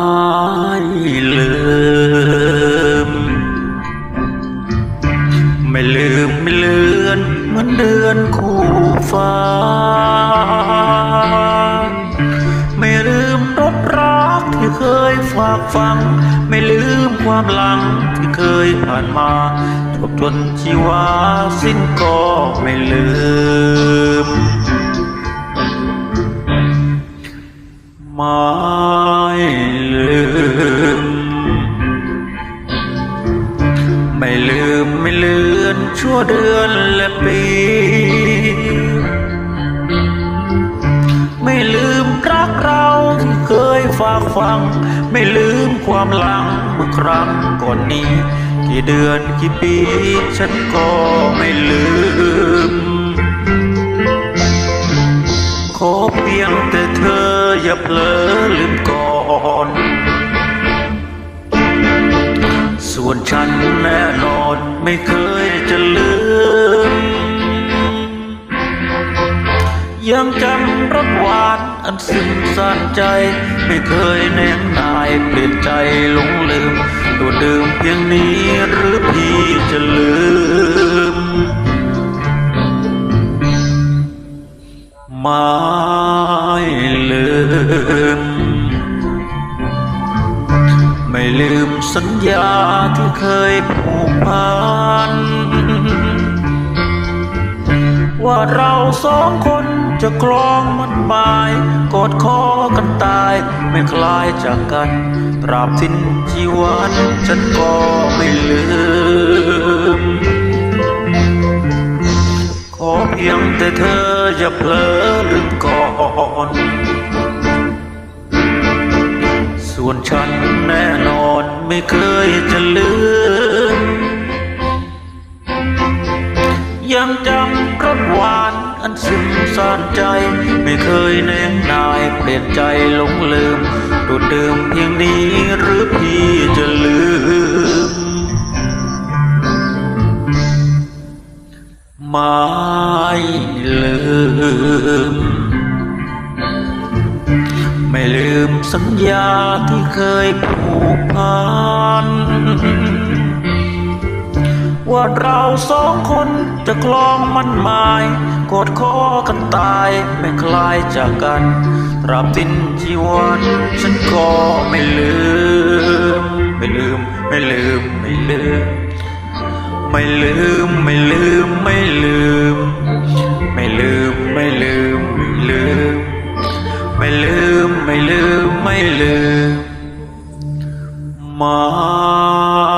ายลืม ไม่ลืมไม่เลือนเหมือนเดือนคู่ฟ้า ไม่ลืมรถรักที่เคยฝากฟัง ไม่ลืมความหลังที่เคยผ่านมาทบทวนชีวาสิ้นก็ไม่ลืมไม่ ไม่เลือนชั่วเดือนและปี ไม่ลืมรักเราที่เคยฝากฟัง ไม่ลืมความหลังเมื่อครั้งก่อนนี้ กี่เดือนกี่ปีฉันก็ไม่ลืม ขอเพียงแต่เธออย่าเผลอลืมก่อน ส่วนฉันแน่นอนไม่เคยจะลืม ยังจำรสหวานอันซึ้งซ่านใจ ไม่เคยแนงนายเปลี่ยนใจหลงลืม ตัวเดิมเพียงนี้หรือพี่จะลืมม่ลื ไม่ลืมสัญญาที่เคยผูกพัน ว่าเราสองคนจะคลองมันหมายกอดคอกันตาย ไม่คลายจากกัน ตราบสิ้นชีวันฉันก็ไม่ลืม ขอเพียงแต่เธออย่าเผลอลืมก่อน ส่วนฉันแน่นอนไม่เคยจะลืม ยังจำรสหวานอันซึ้งซ่านใจ ไม่เคยแนงนายเปลี่ยนใจหลงลืมตัวเดิมเพียงนี้หรือพี่จะลืมม่ลื ไม่ลืมสัญญาที่เคยผูกพัน ว่าเราสองคนจะคลองมันหมายกอดคอกันตายไม่คลายจากกันตราบสิ้นชีวันฉันก็ไม่ลืม ไม่ลืม ไม่ลืม ไม่ลืม ไม่ลืม ไม่ลืม ไม่ลืม ไม่ลืม ไม่ลืม mailu mailu mailu